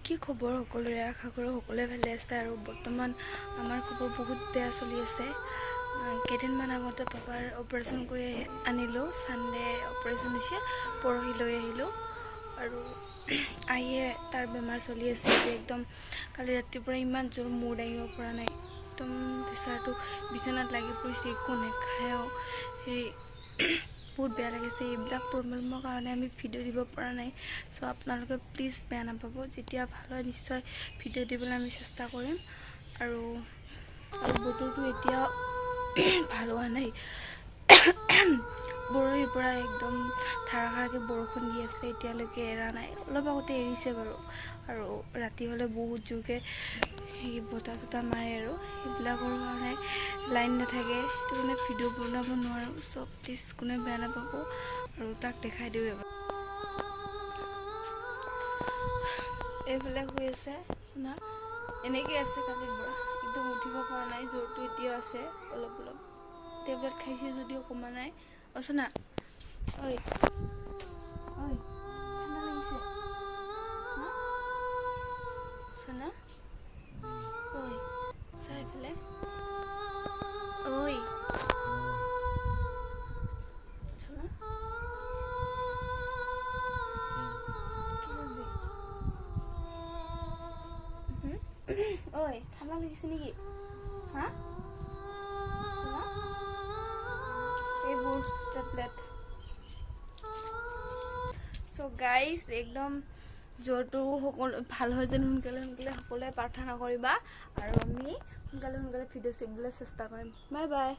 কি খবৰ? সকলোৰে আশা কৰোঁ সকলোৱে ভালে আছে আৰু বৰ্তমান আমাৰ খবৰ বহুত বেয়া চলি আছে। কেইদিনমান আগতে পাপাৰ অপাৰেশ্যন কৰি আনিলোঁ। ছানডে অপাৰেশ্যন হৈছে পৰহি লৈ আহিলোঁ। আৰু আহিয়ে তাৰ বেমাৰ চলি আছে। একদম কালি ৰাতিৰ পৰা ইমান জোৰ মূৰ দাঙিব পৰা নাই। একদম প্ৰেছাৰটো বিচনাত লাগি পৰিছে। একো নাখায়ো হেৰি বহুত বেয়া লাগিছে। এইবিলাক প্ৰব্লেমৰ কাৰণে আমি ভিডিঅ' দিব পৰা নাই। চ' আপোনালোকে প্লিজ বেয়া নাপাব। যেতিয়া ভালো হয়, নিশ্চয় ভিডিঅ' দিবলৈ আমি চেষ্টা কৰিম। আৰু আৰু বতৰটো এতিয়া ভালো হোৱা নাই। পৰহিৰ পৰা একদম ধাৰাসাৰকৈ বৰষুণ দি আছে। এতিয়ালৈকে এৰা নাই। অলপ আগতে এৰিছে বাৰু। আৰু ৰাতি হ'লে বহুত জোৰকৈ সেই বতাহ চতাহ মাৰে আৰু। সেইবিলাকৰ কাৰণে লাইন নাথাকে। সেইটো কাৰণে ভিডিঅ' বনাব নোৱাৰোঁ। চ' প্লিজ কোনে বেয়া নাপাব আৰু তাক দেখাই দিওঁ এবাৰ। এইফালে শুই আছে চুনা এনেকৈ আছে পৰা। একদম উঠিব পৰা নাই জ্বৰটো এতিয়াও আছে অলপ অলপ। টেবলেট খাইছে যদিও কমা নাই। অ চুনা ঐ। ঐ ঠাণ্ডা লাগিছে নেকি হা? এইবোৰ টেবলেট চ' গাইজ একদম জ্বৰটো সকলো ভাল হয় যেন সোনকালে সোনকালে সকলোৱে প্ৰাৰ্থনা কৰিবা আৰু আমি সোনকালে সোনকালে ভিডিঅ' চিবলৈ চেষ্টা কৰিম বাই বাই